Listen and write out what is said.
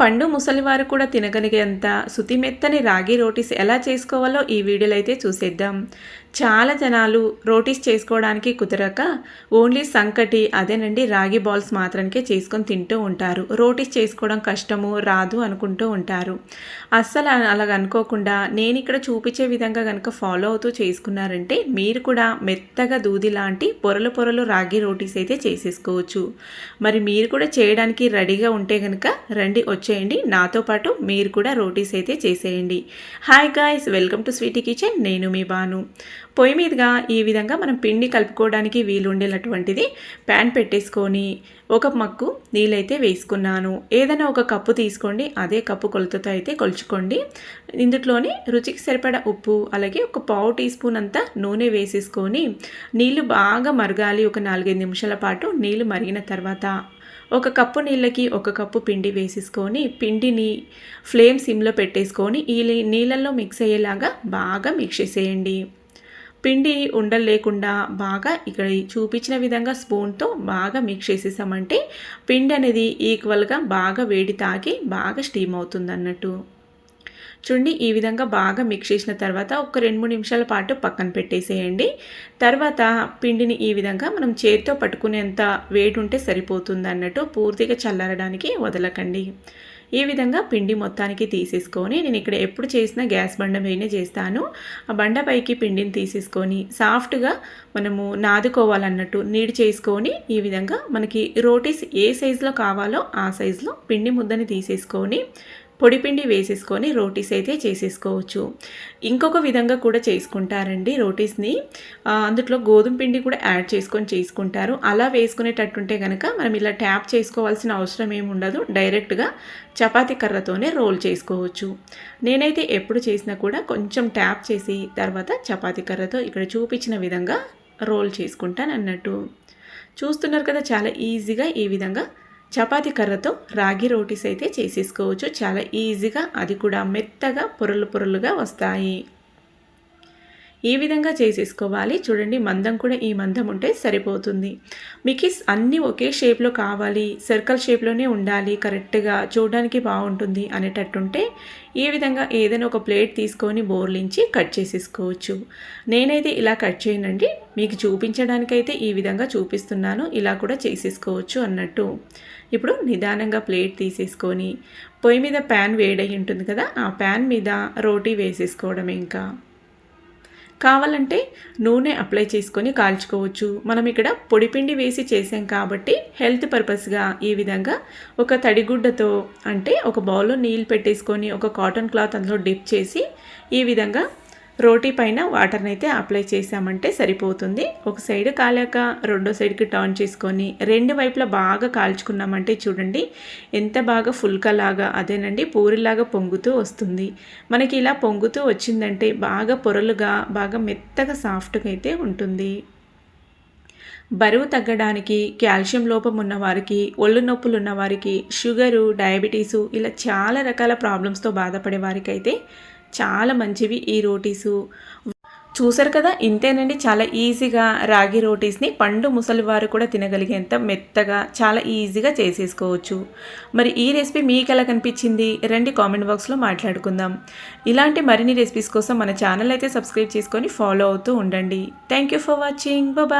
పండు ముసలివారు కూడా తినగలిగేంత శుతిమెత్తని రాగి రోటీస్ ఎలా చేసుకోవాలో ఈ వీడియోలో అయితే చూసేద్దాం. చాలా జనాలు రోటీస్ చేసుకోవడానికి కుదరక ఓన్లీ సంకటి అదేనండి రాగి బాల్స్ మాత్రానికే చేసుకొని తింటూ ఉంటారు. రోటీస్ చేసుకోవడం కష్టము రాదు అనుకుంటూ ఉంటారు. అస్సలు అలాగ అనుకోకుండా నేను ఇక్కడ చూపించే విధంగా కనుక ఫాలో అవుతూ చేసుకున్నారంటే మీరు కూడా మెత్తగా దూది లాంటి పొరలు పొరలు రాగి రోటీస్ అయితే చేసేసుకోవచ్చు. మరి మీరు కూడా చేయడానికి రెడీగా ఉంటే కనుక రండి చేయండి. నాతో పాటు మీరు కూడా రోటీస్ అయితే చేసేయండి. Hi guys welcome to sweety kitchen నేను మీ బాను. పొయ్యి మీదుగా ఈ విధంగా మనం పిండి కలుపుకోవడానికి వీలుండేటటువంటిది ప్యాన్ పెట్టేసుకొని ఒక మక్కు నీళ్ళైతే వేసుకున్నాను. ఏదైనా ఒక కప్పు తీసుకోండి. అదే కప్పు కొలతతో అయితే కొలుచుకోండి. ఇందులోనే రుచికి సరిపడా ఉప్పు అలాగే ఒక పావు టీ స్పూన్ అంతా నూనె వేసేసుకొని నీళ్ళు బాగా మరగాలి. ఒక నాలుగైదు నిమిషాల పాటు నీళ్ళు మరిగిన తర్వాత ఒక కప్పు నీళ్ళకి ఒక కప్పు పిండి వేసేసుకొని పిండిని ఫ్లేమ్ సిమ్లో పెట్టేసుకొని ఈ నీళ్ళల్లో మిక్స్ అయ్యేలాగా బాగా మిక్స్ చేసేయండి. పిండి ఉండలు లేకుండా బాగా ఇక్కడ చూపించిన విధంగా స్పూన్తో బాగా మిక్స్ చేసేసామంటే పిండి అనేది ఈక్వల్గా బాగా వేడి తాగి బాగా స్టీమ్ అవుతుంది అన్నట్టు. చూడండి ఈ విధంగా బాగా మిక్స్ చేసిన తర్వాత ఒక రెండు మూడు నిమిషాల పాటు పక్కన పెట్టేసేయండి. తర్వాత పిండిని ఈ విధంగా మనం చేతితో పట్టుకునేంత వేడి ఉంటే సరిపోతుంది అన్నట్టు పూర్తిగా చల్లారడానికి వదలకండి. ఈ విధంగా పిండి మొత్తానికి తీసేసుకొని నేను ఇక్కడ ఎప్పుడు చేసిన గ్యాస్ బండ పైనే చేస్తాను. ఆ బండ పైకి పిండిని తీసేసుకొని సాఫ్ట్గా మనము నాదుకోవాలన్నట్టు నీడి చేసుకొని ఈ విధంగా మనకి రోటీస్ ఏ సైజులో కావాలో ఆ సైజులో పిండి ముద్దని తీసేసుకొని పొడిపిండి వేసేసుకొని రోటీస్ అయితే చేసేసుకోవచ్చు. ఇంకొక విధంగా కూడా చేసుకుంటారండి రోటీస్ని. అందులో గోధుమ పిండి కూడా యాడ్ చేసుకొని చేసుకుంటారు. అలా వేసుకునేటట్టుంటే కనుక మనం ఇలా ట్యాప్ చేసుకోవాల్సిన అవసరం ఏమి ఉండదు. డైరెక్ట్గా చపాతీ కర్రతోనే రోల్ చేసుకోవచ్చు. నేనైతే ఎప్పుడు చేసినా కూడా కొంచెం ట్యాప్ చేసి తర్వాత చపాతీ కర్రతో ఇక్కడ చూపించిన విధంగా రోల్ చేసుకుంటాను అన్నట్టు చూస్తున్నారు కదా చాలా ఈజీగా ఈ విధంగా చపాతీ కర్రతో రాగి రోటీస్ అయితే చేసేసుకోవచ్చు. చాలా ఈజీగా అది కూడా మెత్తగా పొరలు పొరలుగా వస్తాయి. ఈ విధంగా చేసేసుకోవాలి? చూడండి మందం కూడా ఈ మందం ఉంటే సరిపోతుంది. మీకు అన్నీ ఒకే షేప్లో కావాలి సర్కిల్ షేప్లోనే ఉండాలి కరెక్ట్గా చూడడానికి బాగుంటుంది అనేటట్టుంటే ఈ విధంగా ఏదైనా ఒక ప్లేట్ తీసుకొని బోర్లించి కట్ చేసేసుకోవచ్చు. నేనైతే ఇలా కట్ చేయనండి. మీకు చూపించడానికైతే ఈ విధంగా చూపిస్తున్నాను. ఇలా కూడా చేసేసుకోవచ్చు అన్నట్టు. ఇప్పుడు నిదానంగా ప్లేట్ తీసేసుకొని పొయ్యి మీద ప్యాన్ వేడై ఉంటుంది కదా ఆ ప్యాన్ మీద రోటీ వేసేసుకోవడం ఇంకా. కావాలంటే నూనె అప్లై చేసుకొని కాల్చుకోవచ్చు. మనం ఇక్కడ పొడిపిండి వేసి చేసాం కాబట్టి హెల్త్ పర్పస్గా ఈ విధంగా ఒక తడిగుడ్డతో అంటే ఒక బౌల్లో నీళ్ళు పెట్టేసుకొని ఒక కాటన్ క్లాత్ అందులో డిప్ చేసి ఈ విధంగా రోటీ పైన వాటర్ని అయితే అప్లై చేసామంటే సరిపోతుంది. ఒక సైడ్ కాలాక రెండో సైడ్కి టర్న్ చేసుకొని రెండు వైపులా బాగా కాల్చుకున్నామంటే చూడండి ఎంత బాగా ఫుల్కలాగా అదేనండి పూరిలాగా పొంగుతూ వస్తుంది. మనకి ఇలా పొంగుతూ వచ్చిందంటే బాగా పొరలుగా బాగా మెత్తగా సాఫ్ట్గా అయితే ఉంటుంది. బరువు తగ్గడానికి కాల్షియం లోపం ఉన్నవారికి ఒళ్ళు నొప్పులు ఉన్నవారికి షుగరు డయాబెటీసు ఇలా చాలా రకాల ప్రాబ్లమ్స్తో బాధపడే వారికైతే చాలా మంచివి ఈ రోటీసు. చూసారు కదా ఇంతేనండి చాలా ఈజీగా రాగి రోటీస్ని పండు ముసలివారు కూడా తినగలిగేంత మెత్తగా చాలా ఈజీగా చేసేసుకోవచ్చు. మరి ఈ రెసిపీ మీకు ఎలా కనిపించింది? రండి కామెంట్ బాక్స్లో మాట్లాడుకుందాం. ఇలాంటి మరిన్ని రెసిపీస్ కోసం మన ఛానల్ అయితే సబ్స్క్రైబ్ చేసుకొని ఫాలో అవుతూ ఉండండి. Thank you for watching. Bye